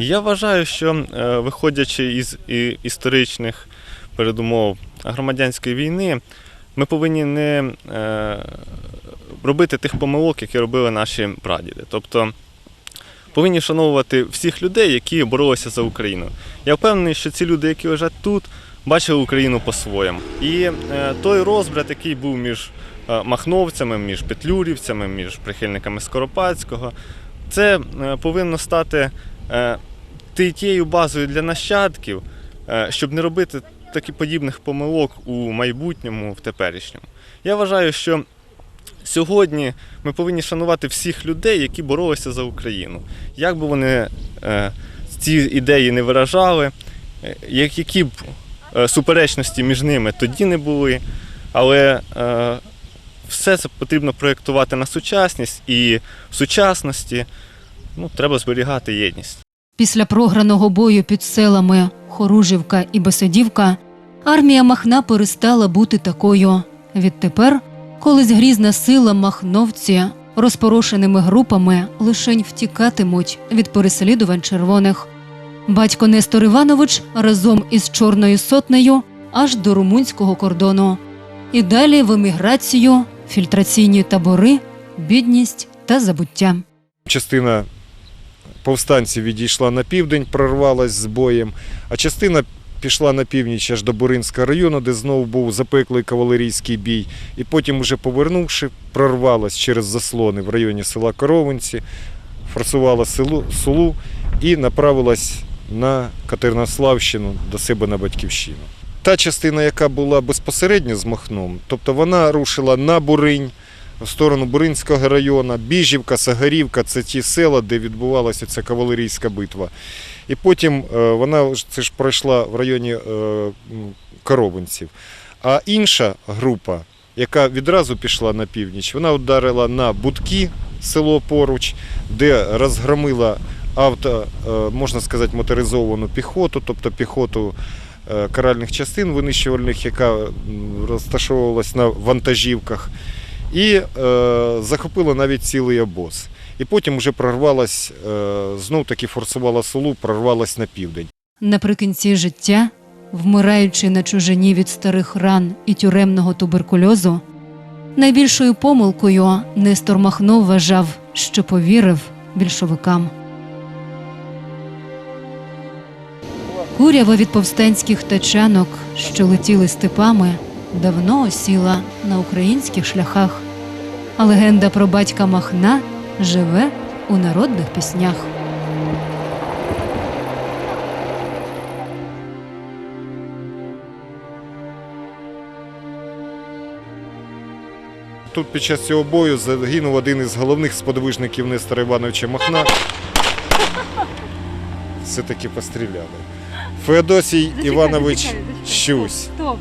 Я вважаю, що е, виходячи із історичних передумов громадянської війни, ми повинні не е, робити тих помилок, які робили наші прадіди. Тобто повинні вшановувати всіх людей, які боролися за Україну. Я впевнений, що ці люди, які лежать тут, бачили Україну по-своєму. І е, той розбрат, який був між махновцями, між петлюрівцями, між прихильниками Скоропадського, це повинно стати е, ти- тією базою для нащадків, е, щоб не робити таких подібних помилок у майбутньому, в теперішньому. Я вважаю, що сьогодні ми повинні шанувати всіх людей, які боролися за Україну. Як би вони е, ці ідеї не виражали, е, які б суперечності між ними тоді не були, але все це потрібно проєктувати на сучасність і в сучасності ну, треба зберігати єдність. Після програного бою під селами Хоружівка і Бесидівка армія Махна перестала бути такою. Відтепер, колись грізна сила махновці розпорошеними групами лишень втікатимуть від переслідувань червоних. Батько Нестор Іванович разом із Чорною сотнею аж до румунського кордону. І далі в еміграцію, фільтраційні табори, бідність та забуття. Частина повстанців відійшла на південь, прорвалась з боєм, а частина пішла на північ аж до Буринського району, де знову був запеклий кавалерійський бій. І потім, уже повернувши, прорвалась через заслони в районі села Коровинці, форсувала селу, Сулу і направилась на Катеринославщину до себе на батьківщину. Та частина, яка була безпосередньо з Махном, тобто вона рушила на Буринь, в сторону Буринського району, Біжівка, Сагарівка це ті села, де відбувалася ця кавалерійська битва. І потім е, вона це ж пройшла в районі е, м, Коровинців. А інша група, яка відразу пішла на північ, вона ударила на Будки, село поруч, де розгромила авто, е, можна сказати, моторизовану піхоту, тобто піхоту каральних частин винищувальних, яка розташовувалась на вантажівках і е, захопила навіть цілий обоз. І потім вже прорвалась, е, знов таки форсувала Сулу, прорвалась на південь. Наприкінці життя, вмираючи на чужині від старих ран і тюремного туберкульозу, найбільшою помилкою Нестор Махно вважав, що повірив більшовикам. Курява від повстанських тачанок, що летіли степами, давно осіла на українських шляхах. А легенда про батька Махна живе у народних піснях. Тут під час цього бою загинув один із головних сподвижників Нестора Івановича Махна. Все-таки постріляли. Феодосій Іванович Щусь. Стоп.